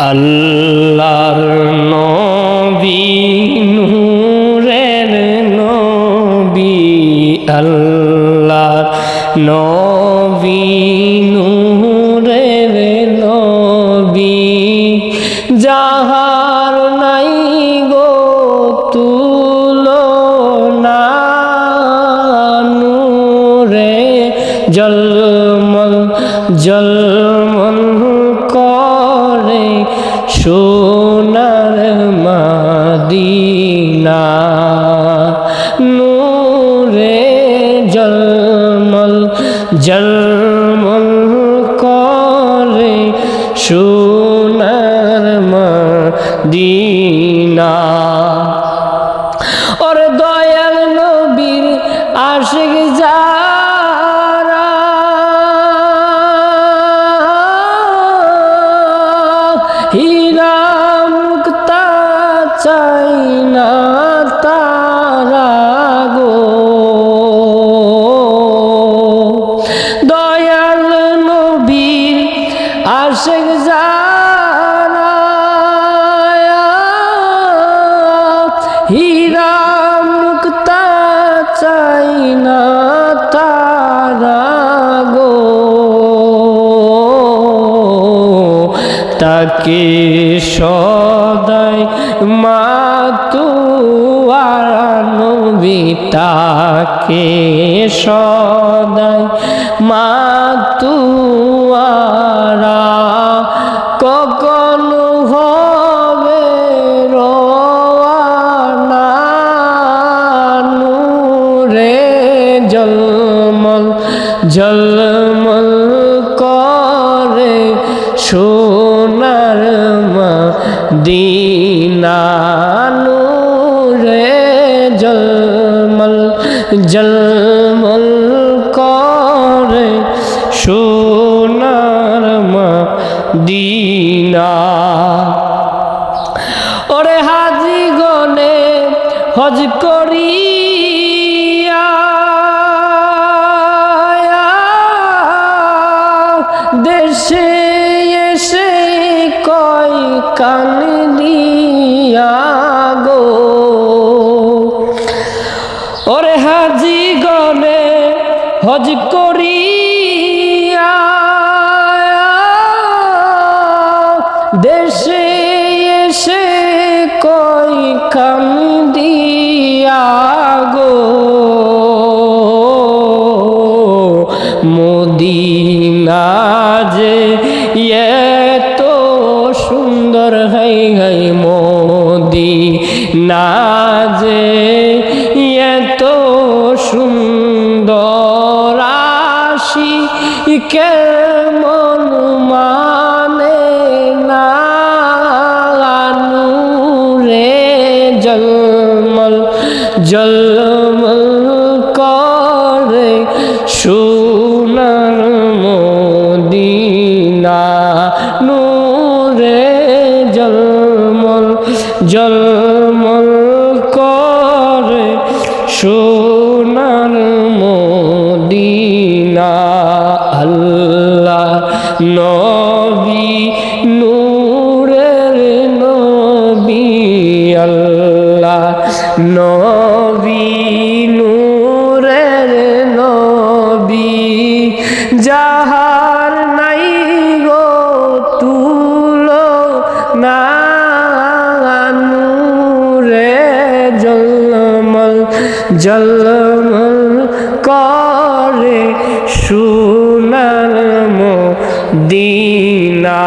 আল্লাহর নবী, নূরের নবী, আল্লাহর নবী, নূরের নবী। যাহার নাই গো তুলো না নূরে জলমল মাদিনা। নূরে জলমল জলমল করে সোনার মাদিনা। ওর দয়াল নবীর আশিক যারা তাকে সদাই মাতুয়ারানবি তাকে সদাই মাতুয়ারা কখনো হবে রোয়ানা নূরে জলমল জলমল করে সোনার মদিনা নূরে জলমল জলমল করে সোনার মদিনা। ওরে হাজি গনে হজ করিয়া, দেশে এসে কয় কান হজ করিয়া দেশে এসে কই কাম দিয়া গো? মদিনা যে সুন্দর কেমন মানে না নূরে জলমল জলমল করে সোনার মদিনা নূরে জলমল জলমল করে সোনার নবী নূরের নবী যাহার নাই গো তুলো না নূরে জলমল জলমল করে সোনার মদিনা।